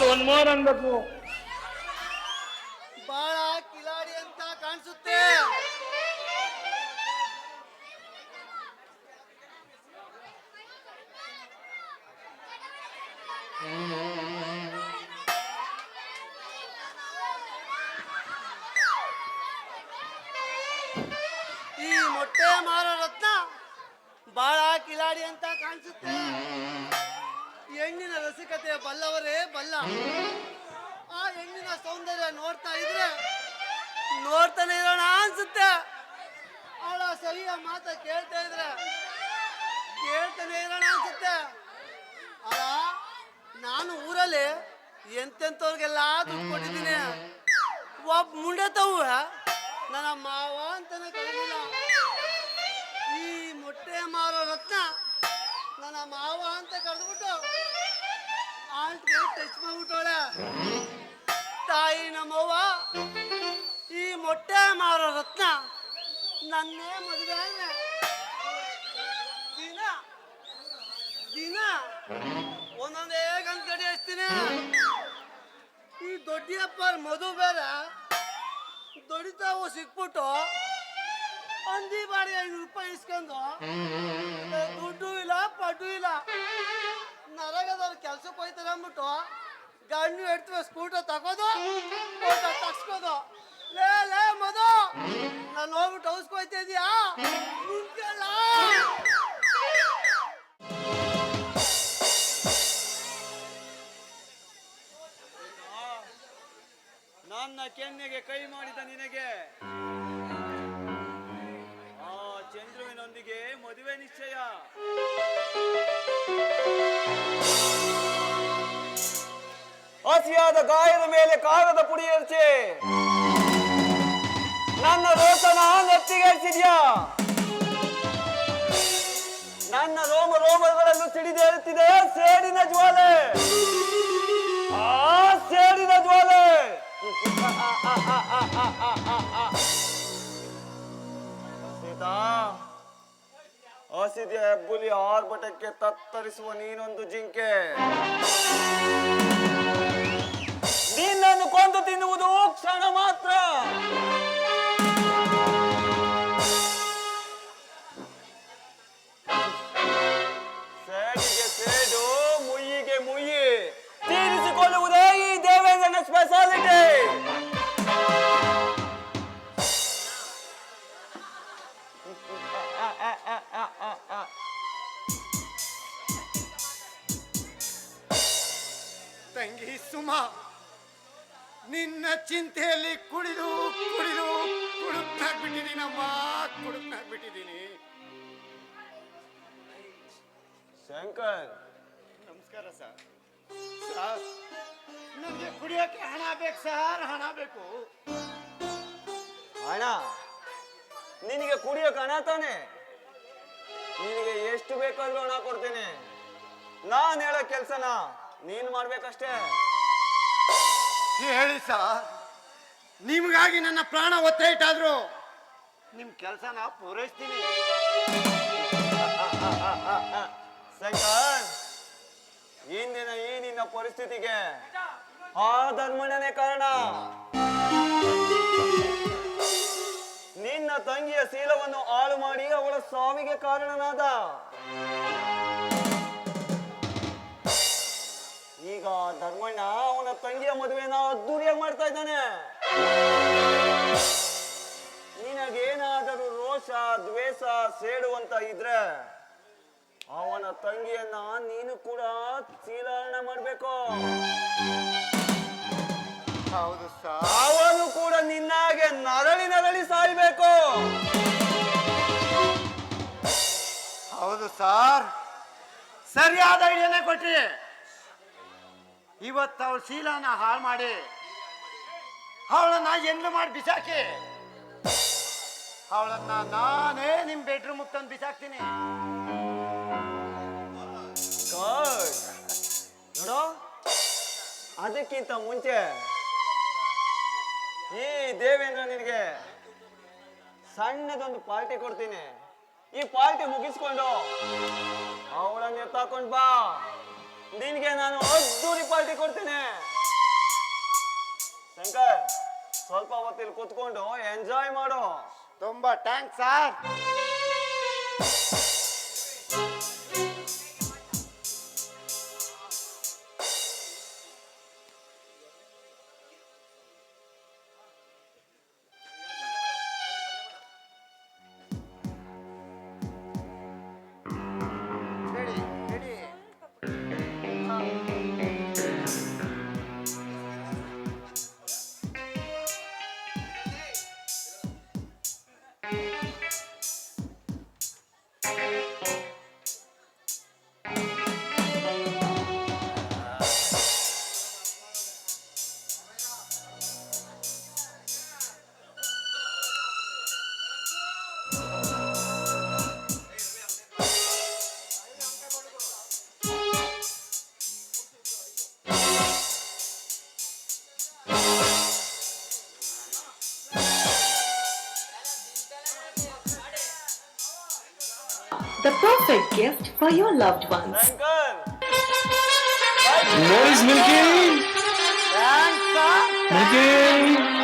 More ಒಂದ್ more ಅನ್ಬೇಕು ಬಾಳ ಕಿಲಾಡಿ ಅಂತ ಕಾಣಿಸುತ್ತೆ. ಈ ಮೊಟ್ಟೆ ಮಾರೋ ರತ್ನ ಬಾಳ ಕಿಲಾಡಿ ಅಂತ ಕಾಣಿಸುತ್ತೆ. ಹೆಣ್ಣಿನ ರಸಿಕತೆಯ ಬಲ್ಲವರೇ ಬಲ್ಲ. ಆ ಹೆಣ್ಣಿನ ಸೌಂದರ್ಯ ನೋಡ್ತಾ ಇದ್ರೆ ನೋಡ್ತಾನೆ ಇರೋಣ ಅನ್ಸುತ್ತೆ. ಅವಳ ಸರಿಯ ಮಾತ ಕೇಳ್ತಾ ಇದ್ರೆ ಕೇಳ್ತಾನೆ ಇರೋಣ ಅನ್ಸುತ್ತೆ. ಅಲ್ಲ, ನಾನು ಊರಲ್ಲಿ ಎಂತೆಂಥವ್ರಿಗೆಲ್ಲ ದುಡ್ಡು ಕೊಟ್ಟಿದ್ದೀನಿ. ಒಬ್ಬ ಮುಂಡೆ ತವು ನನ್ನ ಮಾವ ಅಂತಾನೆ ಕರೀಲಿಲ್ಲ. ಈ ಮೊಟ್ಟೆ ಮಾರೋ ರತ್ನ ನನ್ನ ಮಾವ ಅಂತ ಕರೆದ್ಬಿಟ್ಟು ಆಂಟ್ಗೆ ಟಚ್ ಮಾಡ್ಬಿಟ್ಟವಳೆ. ತಾಯಿ ನಮ್ಮವ್ವ ಈ ಮೊಟ್ಟೆ ಮಾರೋ ರತ್ನ ನನ್ನೇ ಮದುವೆ ದಿನ ದಿನ ಒಂದೊಂದೇ ಗಂಟೆ ಹಚ್ತೀನಿ. ಈ ದೊಡ್ಡಪ್ಪರ ಮದುವೆ ಬೇರೆ. ದೊಡಿತಾವು ಸಿಕ್ಬಿಟ್ಟು ಅಂದಿ ಬಾಡಿ ಐನೂರು ರೂಪಾಯಿ ಇಸ್ಕೊಂಡು ದುಡ್ಡು ಇಲ್ಲ. ನರಗದವ್ರ ಕೆಲ್ಸಕ್ಕೆ ಹೋಯ್ತಾರೆ ಅಂದ್ಬಿಟ್ಟು ಗಣ್ಣು ಎಡ್ತೀವಿ ಸ್ಕೂಟರ್ ತಗೋದು ತಗ್ಸ್ಕೋದು. ಲೇ ಲೇ ಮದು ನಾನು ಹೋಗ್ಬಿಟ್ಟು ಹೌಸ್ಗೆ ಹೋಯ್ತಾ ನನ್ನ ಕೆನ್ನೆಗೆ ಕೈ ಮಾಡಿದ ನಿನಗೆ ಹಸಿಯಾದ ಗಾಯದ ಮೇಲೆ ಕಾರದ ಪುಡಿ ಎರಚಿ ನನ್ನ ರೋಸನ ನೆತ್ತಿಗೇರಿಸಿದ್ಯಾ ನನ್ನ ರೋಮ ರೋಮಗಳನ್ನು ಸಿಡಿದೇರುತ್ತಿದೆ ಸೇಡಿನ ಜ್ವಾಲೆ ಆ ಸೇಡಿನ ಜ್ವಾಲೆ ಹಸಿದ ಹೆಬ್ಬುಲಿ ಆರ್ಭಟಕ್ಕೆ ತತ್ತರಿಸುವ ನೀನೊಂದು ಜಿಂಕೆ. ನಿನ್ನನ್ನು ಕೊಂದು ತಿನ್ನುವುದು ಕ್ಷಣ ಮಾತ್ರ. ಸೇಡಿಗೆ ಸುಮ ನಿನ್ನ ಚಿಂತೆಯಲ್ಲಿ ಕುಡಿದು ಕುಡಿದು ಕುಡುಕ್ನಾಗ್ಬಿಟ್ಟಿದ್ದೀನಮ್ಮ ಕುಡುಕ್ನಾಗ್ಬಿಟ್ಟಿದ್ದೀನಿ ಶಂಕರ್. ನಮಸ್ಕಾರ ಸರ್. ಸರ್ ನನಗೆ ಕುಡಿಯೋಕೆ ಹಣ ಬೇಕು ಸರ್ ಹಣ ಬೇಕು. ಹಣ? ನಿನಗೆ ಕುಡಿಯೋಕೆ ಹಣ ತಾನೆ? ನಿನಗೆ ಎಷ್ಟು ಬೇಕಾದ್ರೂ ಹಣ ಕೊಡ್ತೇನೆ. ನಾನು ಹೇಳೋ ಕೆಲಸನ ನೀನ್ ಮಾಡ್ಬೇಕಷ್ಟೇ. ಹೇಳಿ ಸರ್. ನಿಮಗಾಗಿ ನನ್ನ ಪ್ರಾಣ ಒತ್ತೆ ಇಟ್ಟಾದ್ರು ನಿಮ್ಮ ಕೆಲಸನ ಪೂರೈಸ್ತೀನಿ. ಶಂಕರ್ ಇಂದಿನ ಈ ನಿನ್ನ ಪರಿಸ್ಥಿತಿಗೆ ಆ ಧರ್ಮಣ್ಣನೇ ಕಾರಣ. ನಿನ್ನ ತಂಗಿಯ ಶೀಲವನ್ನು ಹಾಳು ಮಾಡಿ ಅವಳ ಸಾವಿಗೆ ಕಾರಣನಾದ. ಈಗ ಧರ್ಮಣ್ಣ ಅವನ ತಂಗಿಯ ಮದುವೆನ ಅದ್ದೂರಿಯಾಗಿ ಮಾಡ್ತಾ ಇದ್ದಾನೆ. ನಿನಗೇನಾದರೂ ರೋಷ ದ್ವೇಷ ಸೇಡುವಂತ ಇದ್ರೆ ಅವನ ತಂಗಿಯನ್ನ ನೀನು ಕೂಡ ಚೀಲಾರಣ ಮಾಡ್ಬೇಕು. ಹೌದು ಸರ್ ಅವನು ಕೂಡ ನಿನ್ನಾಗೆ ನರಳಿ ನರಳಿ ಸಾಯ್ಬೇಕು. ಹೌದು ಸರ್. ಸರಿಯಾದ ಐಡಿಯಾನೇ ಕೊಟ್ರಿ. ಇವತ್ತು ಅವಳ ಶೀಲನ ಹಾಳು ಮಾಡಿ, ಅವಳನ್ನ ಎಂದು ಮಾಡಿ ಬಿಸಾಕಿ. ಅವಳನ್ನ ನಾನೇ ನಿಮ್ ಬೆಡ್ರೂಮ್ ತಂದು ಬಿಸಾಕ್ತೀನಿ. ನೋಡೋ, ಅದಕ್ಕಿಂತ ಮುಂಚೆ ಈ ದೇವೇಂದ್ರ ನಿನಗೆ ಸಣ್ಣದೊಂದು ಪಾರ್ಟಿ ಕೊಡ್ತೀನಿ. ಈ ಪಾರ್ಟಿ ಮುಗಿಸ್ಕೊಂಡು ಅವಳನ್ನ ಎತ್ತಾಕೊಂಡ್ ಬಾ. ನಿನಗೆ ನಾನು ಅದ್ದೂರಿ ಪಾರ್ಟಿ ಕೊಡ್ತೇನೆ. ಶಂಕರ್ ಸ್ವಲ್ಪ ಹೊತ್ತಿಲ್ಲಿ ಕುತ್ಕೊಂಡು ಎಂಜಾಯ್ ಮಾಡು. ತುಂಬಾ thanks sir perfect gift for your loved ones. Noise, Milky! Milky!